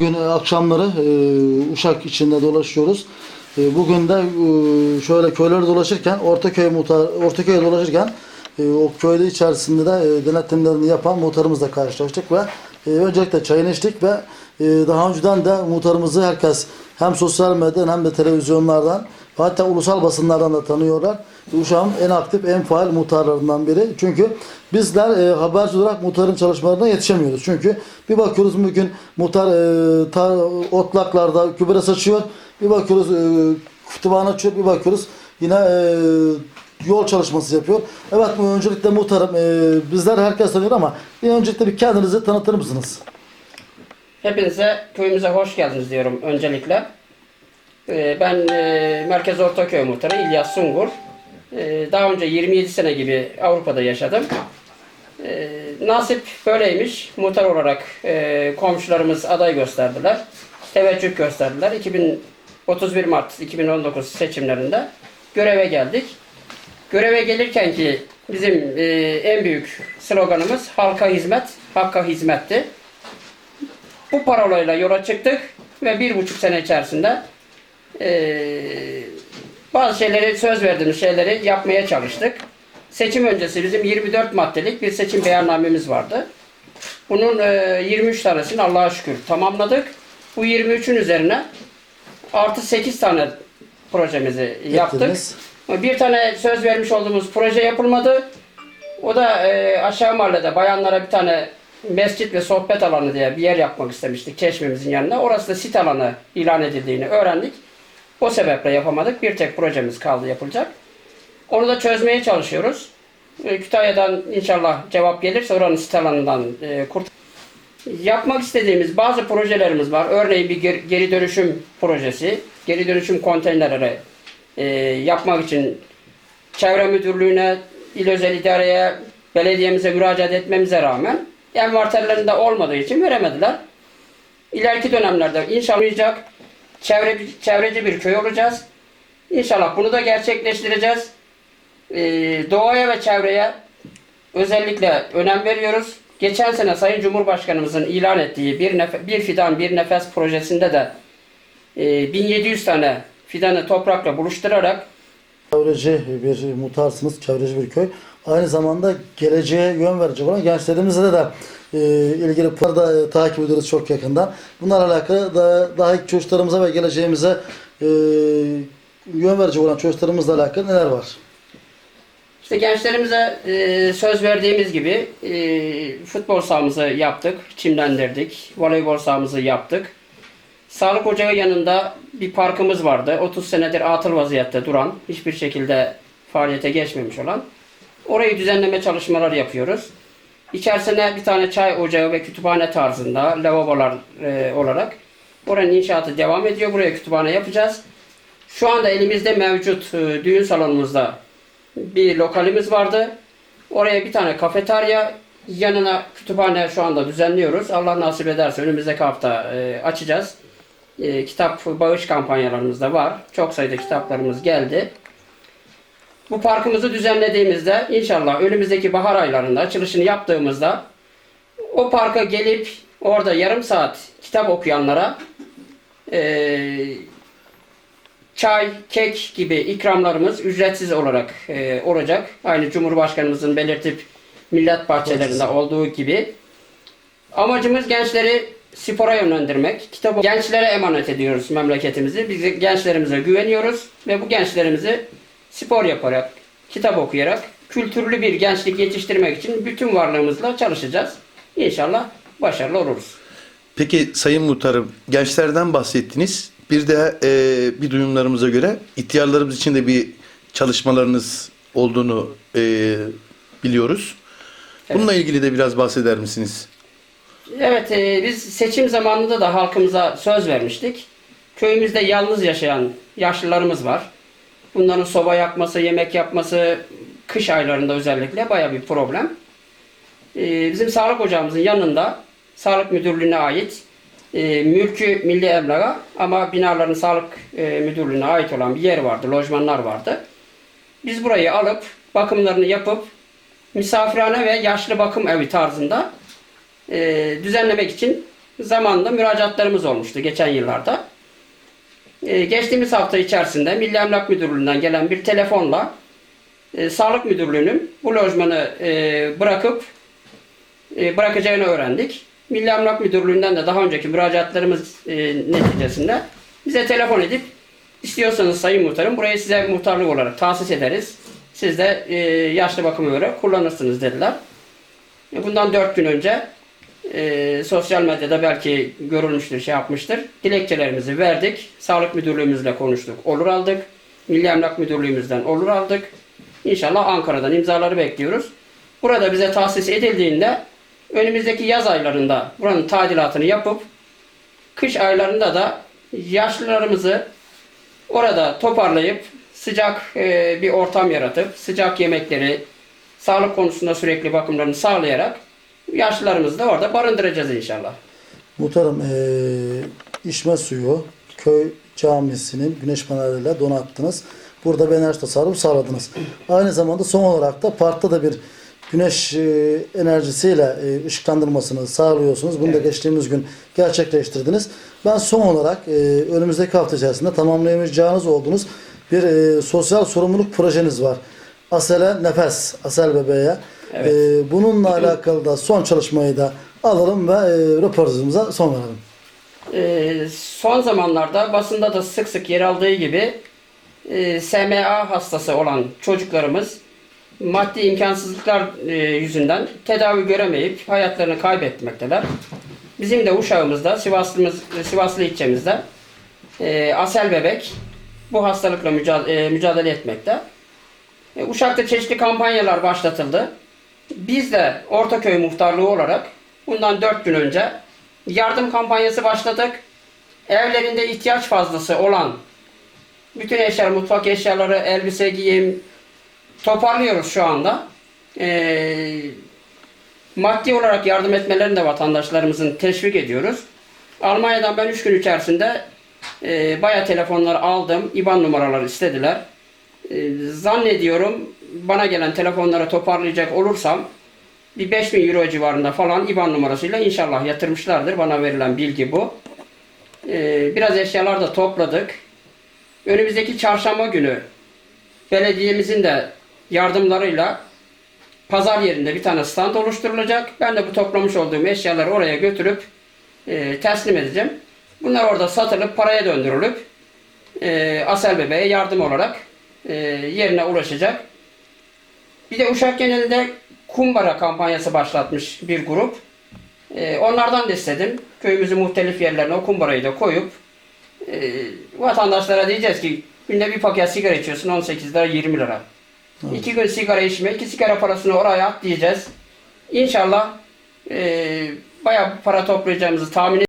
Gün akşamları e, Uşak içinde dolaşıyoruz. E, bugün de e, şöyle köyleri dolaşırken Ortaköy muhtar Ortaköy'e dolaşırken e, o köyde içerisinde de e, denetimlerini yapan muhtarımızla karşılaştık ve e, öncelikle çayını içtik ve e, daha önceden de muhtarımızı herkes hem sosyal medyadan hem de televizyonlardan hatta ulusal basınlardan da tanıyorlar. Uşak'ın en aktif, en faal muhtarlarından biri. Çünkü bizler e, haberci olarak muhtarın çalışmalarına yetişemiyoruz. Çünkü bir bakıyoruz bugün muhtar e, ta, otlaklarda gübre saçıyor. Bir bakıyoruz e, kütüphane açıyor. Bir bakıyoruz yine e, yol çalışması yapıyor. Evet öncelikle muhtarım e, bizler herkes tanıyor ama bir öncelikle bir kendinizi tanıtır mısınız? Hepinize köyümüze hoş geldiniz diyorum öncelikle. Ee, Ben e, Merkez Ortaköy muhtarı İlyas Sungur. Ee, Daha önce 27 sene gibi Avrupa'da yaşadım. Ee, Nasip böyleymiş. Muhtar olarak e, komşularımız aday gösterdiler. Teveccüh gösterdiler. 2031 Mart 2019 seçimlerinde göreve geldik. Göreve gelirken ki bizim e, en büyük sloganımız halka hizmet, hakka hizmetti. Bu parolayla yola çıktık ve bir buçuk sene içerisinde eee, bazı şeyleri söz verdiğimiz şeyleri yapmaya çalıştık. Seçim öncesi bizim 24 maddelik bir seçim beyannamemiz vardı. Bunun eee, 23 tanesini Allah'a şükür tamamladık. Bu 23'ün üzerine artı 8 tane projemizi yaptık. Ettiniz. Bir tane söz vermiş olduğumuz proje yapılmadı. O da e, aşağı mahallede bayanlara bir tane mescit ve sohbet alanı diye bir yer yapmak istemiştik çeşmemizin yanına. Orası da sit alanı ilan edildiğini öğrendik. O sebeple yapamadık. Bir tek projemiz kaldı yapılacak. Onu da çözmeye çalışıyoruz. E, Kütahya'dan inşallah cevap gelirse oranın sit alanından e, kurt Yapmak istediğimiz bazı projelerimiz var. Örneğin bir ger- geri dönüşüm projesi. Geri dönüşüm konteynerleri e, yapmak için çevre müdürlüğüne, il özel idareye, belediyemize müracaat etmemize rağmen envanterlerinde olmadığı için veremediler. İleriki dönemlerde inşallah olacak. Çevre, çevreci bir köy olacağız. İnşallah bunu da gerçekleştireceğiz. E, doğaya ve çevreye özellikle önem veriyoruz. Geçen sene Sayın Cumhurbaşkanımızın ilan ettiği bir, bir fidan bir nefes projesinde de e, 1700 tane fidanı toprakla buluşturarak Çevreci bir muhtarsınız, çevreci bir köy. Aynı zamanda geleceğe yön verecek olan gençlerimizle de e, ilgili bunları da e, takip ediyoruz çok yakından. Bunlarla alakalı da daha çocuklarımıza ve geleceğimize e, yön verecek olan çocuklarımızla alakalı neler var? işte gençlerimize e, söz verdiğimiz gibi e, futbol sahamızı yaptık, çimlendirdik, voleybol sahamızı yaptık. Sağlık ocağı yanında bir parkımız vardı. 30 senedir atıl vaziyette duran, hiçbir şekilde faaliyete geçmemiş olan. Orayı düzenleme çalışmaları yapıyoruz. İçerisine bir tane çay ocağı ve kütüphane tarzında lavabolar e, olarak oranın inşaatı devam ediyor. Buraya kütüphane yapacağız. Şu anda elimizde mevcut e, düğün salonumuzda bir lokalimiz vardı. Oraya bir tane kafeterya, yanına kütüphane şu anda düzenliyoruz. Allah nasip ederse önümüzdeki hafta e, açacağız. E, kitap bağış kampanyalarımız da var. Çok sayıda kitaplarımız geldi. Bu parkımızı düzenlediğimizde inşallah önümüzdeki bahar aylarında açılışını yaptığımızda o parka gelip orada yarım saat kitap okuyanlara e, çay, kek gibi ikramlarımız ücretsiz olarak e, olacak. Aynı Cumhurbaşkanımızın belirtip millet bahçelerinde olduğu gibi. Amacımız gençleri spora yönlendirmek. Kitabı gençlere emanet ediyoruz memleketimizi. Biz gençlerimize güveniyoruz ve bu gençlerimizi spor yaparak, kitap okuyarak kültürlü bir gençlik yetiştirmek için bütün varlığımızla çalışacağız. İnşallah başarılı oluruz. Peki Sayın Muhtarım, gençlerden bahsettiniz. Bir de e, bir duyumlarımıza göre ihtiyarlarımız için de bir çalışmalarınız olduğunu e, biliyoruz. Bununla ilgili de biraz bahseder misiniz? Evet, e, biz seçim zamanında da halkımıza söz vermiştik. Köyümüzde yalnız yaşayan yaşlılarımız var. Bunların soba yakması, yemek yapması kış aylarında özellikle baya bir problem. E, bizim sağlık ocağımızın yanında sağlık müdürlüğüne ait e, mülkü milli emlaga ama binaların sağlık e, müdürlüğüne ait olan bir yer vardı, lojmanlar vardı. Biz burayı alıp bakımlarını yapıp misafirhane ve yaşlı bakım evi tarzında e, düzenlemek için zamanında müracaatlarımız olmuştu geçen yıllarda. Ee, geçtiğimiz hafta içerisinde Milli Emlak Müdürlüğü'nden gelen bir telefonla e, Sağlık Müdürlüğü'nün bu lojmanı e, bırakıp e, bırakacağını öğrendik. Milli Emlak Müdürlüğü'nden de daha önceki müracaatlarımız neticesinde bize telefon edip istiyorsanız Sayın Muhtarım burayı size muhtarlık olarak tahsis ederiz. Siz de yaşlı bakıma göre kullanırsınız dediler. Bundan dört gün önce e, sosyal medyada belki görülmüştür, şey yapmıştır. Dilekçelerimizi verdik. Sağlık Müdürlüğümüzle konuştuk. Olur aldık. Milli Emlak Müdürlüğümüzden olur aldık. İnşallah Ankara'dan imzaları bekliyoruz. Burada bize tahsis edildiğinde önümüzdeki yaz aylarında buranın tadilatını yapıp kış aylarında da yaşlılarımızı orada toparlayıp sıcak e, bir ortam yaratıp sıcak yemekleri, sağlık konusunda sürekli bakımlarını sağlayarak yaşlılarımızı da orada barındıracağız inşallah. Muhtarım eee içme suyu köy camisinin güneş panelleriyle donattınız. Burada enerji tasarrufu sağladınız. Aynı zamanda son olarak da parkta da bir güneş enerjisiyle ışıklandırmasını sağlıyorsunuz. Bunu da geçtiğimiz gün gerçekleştirdiniz. Ben son olarak önümüzdeki hafta içerisinde tamamlayamayacağınız olduğunuz bir sosyal sorumluluk projeniz var. Asel'e nefes, Asel bebeğe. Evet. Eee, bununla alakalı da son çalışmayı da alalım ve eee röportajımıza son verelim. Ee, son zamanlarda basında da sık sık yer aldığı gibi e, SMA hastası olan çocuklarımız maddi imkansızlıklar e, yüzünden tedavi göremeyip hayatlarını kaybetmekteler. Bizim de Uşağımızda, Sivaslımız, Sivaslı ilçemizde e, Asel Bebek bu hastalıkla mücadele, e, mücadele etmekte. E, Uşak'ta çeşitli kampanyalar başlatıldı. Biz de Ortaköy Muhtarlığı olarak bundan 4 gün önce yardım kampanyası başladık. Evlerinde ihtiyaç fazlası olan bütün eşyalar, mutfak eşyaları, elbise, giyim toparlıyoruz şu anda. Ee, maddi olarak yardım etmelerini de vatandaşlarımızın teşvik ediyoruz. Almanya'dan ben 3 gün içerisinde e, baya telefonlar aldım. IBAN numaraları istediler. E, zannediyorum bana gelen telefonları toparlayacak olursam bir 5000 euro civarında falan IBAN numarasıyla inşallah yatırmışlardır. Bana verilen bilgi bu. Ee, biraz eşyalar da topladık. Önümüzdeki çarşamba günü belediyemizin de yardımlarıyla pazar yerinde bir tane stand oluşturulacak. Ben de bu toplamış olduğum eşyaları oraya götürüp e, teslim edeceğim. Bunlar orada satılıp paraya döndürülüp e, Asel Bebeğe yardım olarak e, yerine ulaşacak. Bir de Uşak genelinde kumbara kampanyası başlatmış bir grup. Ee, onlardan da istedim. Köyümüzün muhtelif yerlerine o kumbarayı da koyup e, vatandaşlara diyeceğiz ki günde bir paket sigara içiyorsun 18 lira 20 lira. İki gün sigara içme, iki sigara parasını oraya at diyeceğiz. İnşallah e, bayağı para toplayacağımızı tahmin